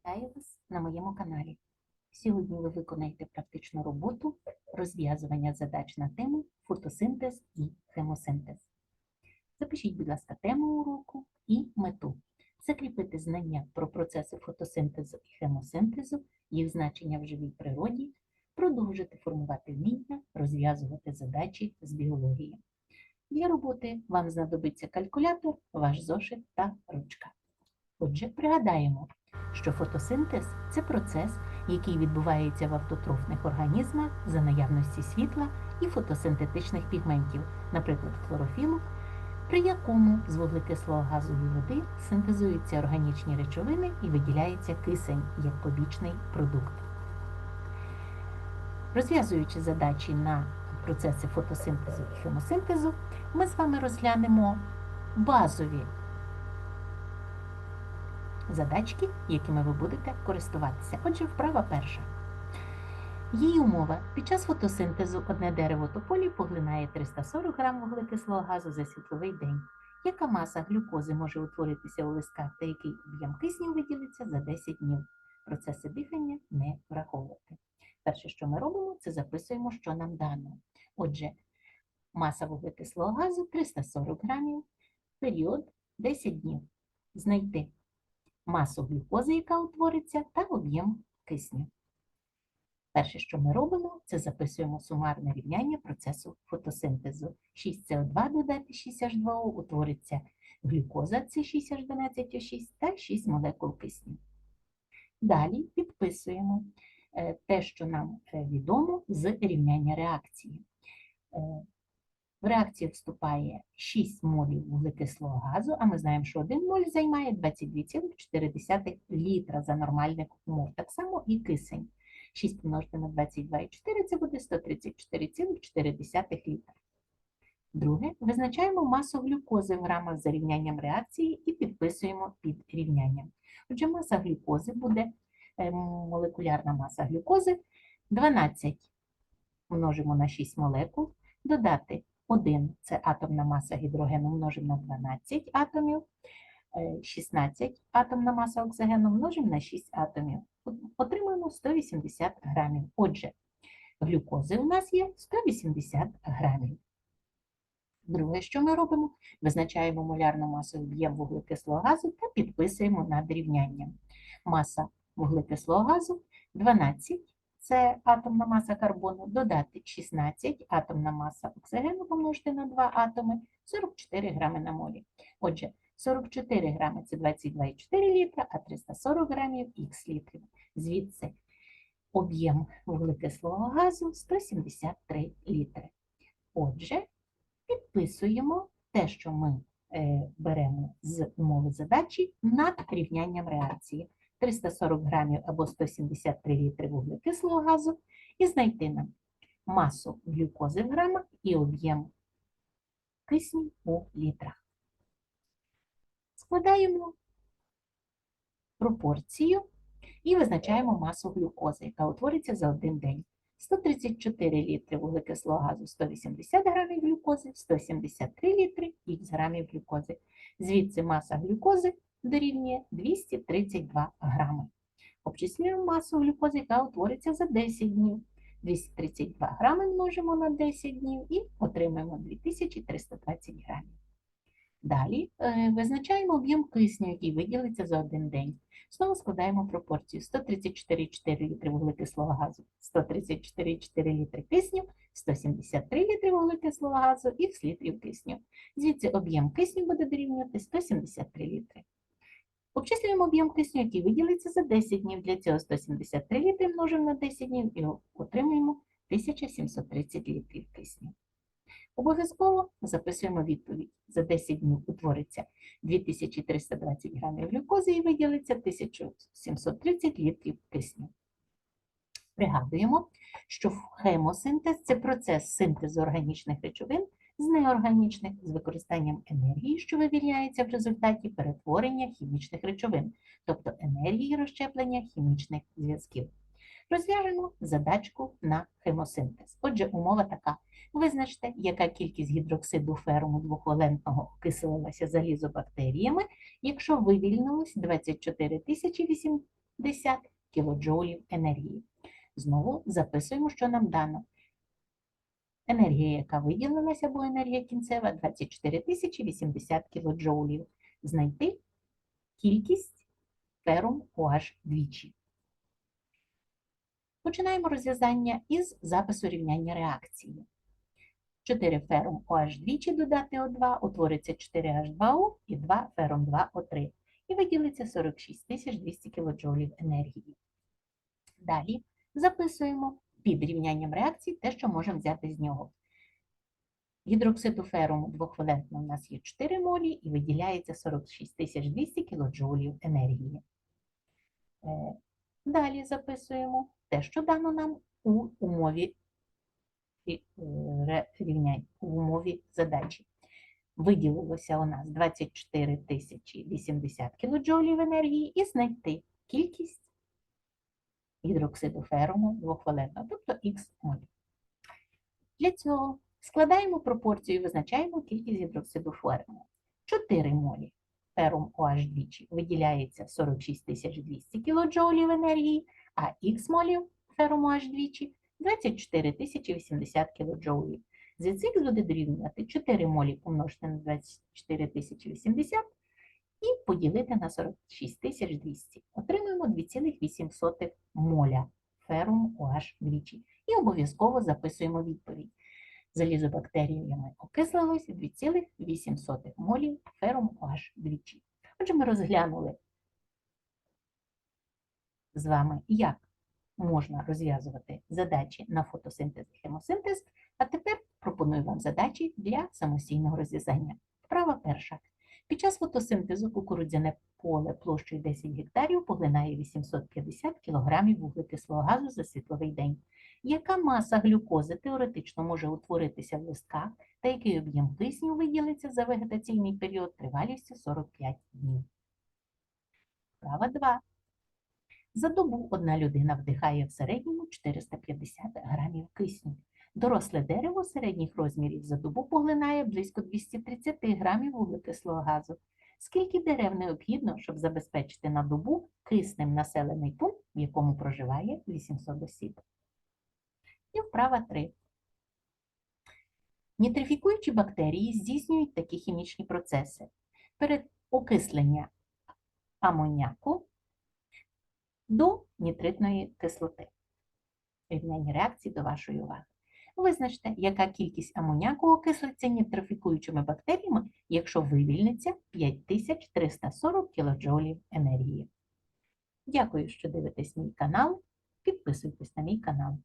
Вітаю вас на моєму каналі. Сьогодні ви виконаєте практичну роботу розв'язування задач на тему фотосинтез і хемосинтез. Запишіть, будь ласка, тему уроку і мету. Закріпити знання про процеси фотосинтезу і хемосинтезу, їх значення в живій природі, продовжити формувати вміння, розв'язувати задачі з біології. Для роботи вам знадобиться калькулятор, ваш зошит та ручка. Отже, пригадаємо, що фотосинтез це процес, який відбувається в автотрофних організмах за наявності світла і фотосинтетичних пігментів, наприклад, хлорофілу, при якому з вуглекислого газу і води синтезуються органічні речовини і виділяється кисень як побічний продукт. Розв'язуючи задачі на процеси фотосинтезу і хемосинтезу, ми з вами розглянемо базові задачки, якими ви будете користуватися. Отже, вправа перша. Її умова. Під час фотосинтезу одне дерево тополі поглинає 340 грам вуглекислого газу за світловий день. Яка маса глюкози може утворитися у листках та який об'єм кисню виділиться за 10 днів? Процеси дихання не враховувати. Перше, що ми робимо, це записуємо, що нам дано. Отже, маса вуглекислого газу 340 грамів, період 10 днів. Знайти масу глюкози, яка утвориться, та об'єм кисню. Перше, що ми робимо, це записуємо сумарне рівняння процесу фотосинтезу. 6СО2 додати 6H2O утвориться глюкоза С6H12O6 та 6 молекул кисню. Далі підписуємо е, те, що нам е, відомо з рівняння реакції. В реакцію вступає 6 молів вуглекислого газу, а ми знаємо, що 1 моль займає 22,4 літра за нормальних умов. Так само і кисень. 6 помножити на 22,4 це буде 134,4 літра. Друге, визначаємо масу глюкози в грамах за рівнянням реакції і підписуємо під рівнянням. Отже, маса глюкози буде, е, молекулярна маса глюкози 12 множимо на 6 молекул, додати 1 це атомна маса гідрогену множимо на 12 атомів, е, 16 атомна маса оксигену множимо на 6 атомів. Отримуємо 180 грамів. Отже, глюкози у нас є 180 грамів. Друге, що ми робимо? Визначаємо молярну масу об'єм вуглекислого газу та підписуємо над рівнянням. Маса вуглекислого газу 12 це атомна маса карбону, додати 16 атомна маса оксигену помножити на 2 атоми, 44 грами на молі. Отже, 44 грами це 22,4 літра, а 340 грамів х літрів. Звідси об'єм вуглекислого газу 173 літри. Отже, підписуємо те, що ми е, беремо з умови задачі над рівнянням реакції. 340 грамів або 173 літри вуглекислого газу і знайти нам масу глюкози в грамах і об'єм кисню у літрах. Складаємо пропорцію і визначаємо масу глюкози, яка утвориться за один день. 134 літри вуглекислого газу, 180 грамів глюкози, 173 літри х грамів глюкози. Звідси маса глюкози дорівнює 232 грами. Обчислюємо масу глюкози, яка утвориться за 10 днів. 232 грами множимо на 10 днів і отримаємо 2320 грамів. Далі е, визначаємо об'єм кисню, який виділиться за один день. Знову складаємо пропорцію 134,4 літри вуглекислого газу, 134,4 літри кисню, 173 літри вуглекислого газу і х літрів кисню. Звідси об'єм кисню буде дорівнювати 173 літри. Обчислюємо об'єм кисню, який виділиться за 10 днів. Для цього 173 літри множимо на 10 днів і отримуємо 1730 літрів кисню. Обов'язково записуємо відповідь. За 10 днів утвориться 2320 грамів глюкози і виділиться 1730 літрів кисню. Пригадуємо, що хемосинтез – це процес синтезу органічних речовин з неорганічних з використанням енергії, що вивільняється в результаті перетворення хімічних речовин, тобто енергії розщеплення хімічних зв'язків. Розв'яжемо задачку на хемосинтез. Отже, умова така. Визначте, яка кількість гідроксиду феруму двохвалентного окислилася залізобактеріями, якщо вивільнилось 24 008 кілоджоулів енергії. Знову записуємо, що нам дано. Енергія, яка виділилася, або енергія кінцева 24 тисячі 80 кілоджоулів. Знайти кількість ферум OH двічі. Починаємо розв'язання із запису рівняння реакції. 4 ферум OH двічі додати О2, утвориться 4H2O і 2 ферум 2О3. І виділиться 46 200 кДж енергії. Далі записуємо під рівнянням реакції те, що можемо взяти з нього. Гідроксиду феруму двохвалентного у нас є 4 молі і виділяється 46 200 кДж енергії. Е, Далі записуємо те, що дано нам у умові е, рівнянь, у умові задачі. Виділилося у нас 24 тисячі 80 кДж енергії і знайти кількість гідроксиду феруму двохвалентного, тобто х молів. Для цього складаємо пропорцію і визначаємо кількість гідроксиду феруму. 4 молі ферум OH двічі виділяється 46 200 кДж енергії, а х молів ферум OH двічі 24 080 кДж. Звідси х буде дорівнювати 4 молі помножити на 24 080 і поділити на 46 200. Отримуємо 2,8 моля ферум OH двічі. І обов'язково записуємо відповідь. Залізобактеріями окислилось 2,8 молів ферум OH двічі. Отже, ми розглянули з вами, як можна розв'язувати задачі на фотосинтез і хемосинтез, а тепер пропоную вам задачі для самостійного розв'язання. Вправа перша. Під час фотосинтезу кукурудзяне поле площею 10 гектарів поглинає 850 кг вуглекислого газу за світловий день. Яка маса глюкози теоретично може утворитися в листках та який об'єм кисню виділиться за вегетаційний період тривалістю 45 днів? Вправа 2. За добу одна людина вдихає в середньому 450 грамів кисню. Доросле дерево середніх розмірів за добу поглинає близько 230 грамів вуглекислого газу. Скільки дерев необхідно, щоб забезпечити на добу киснем населений пункт, в якому проживає 800 осіб? І вправа 3. Нітрифікуючі бактерії здійснюють такі хімічні процеси. Перед окислення амоняку до нітритної кислоти. Рівняння реакції до вашої уваги. Визначте, яка кількість амоняку окислиться нітрофікуючими бактеріями, якщо вивільниться 5340 кДж енергії. Дякую, що дивитесь мій канал. Підписуйтесь на мій канал.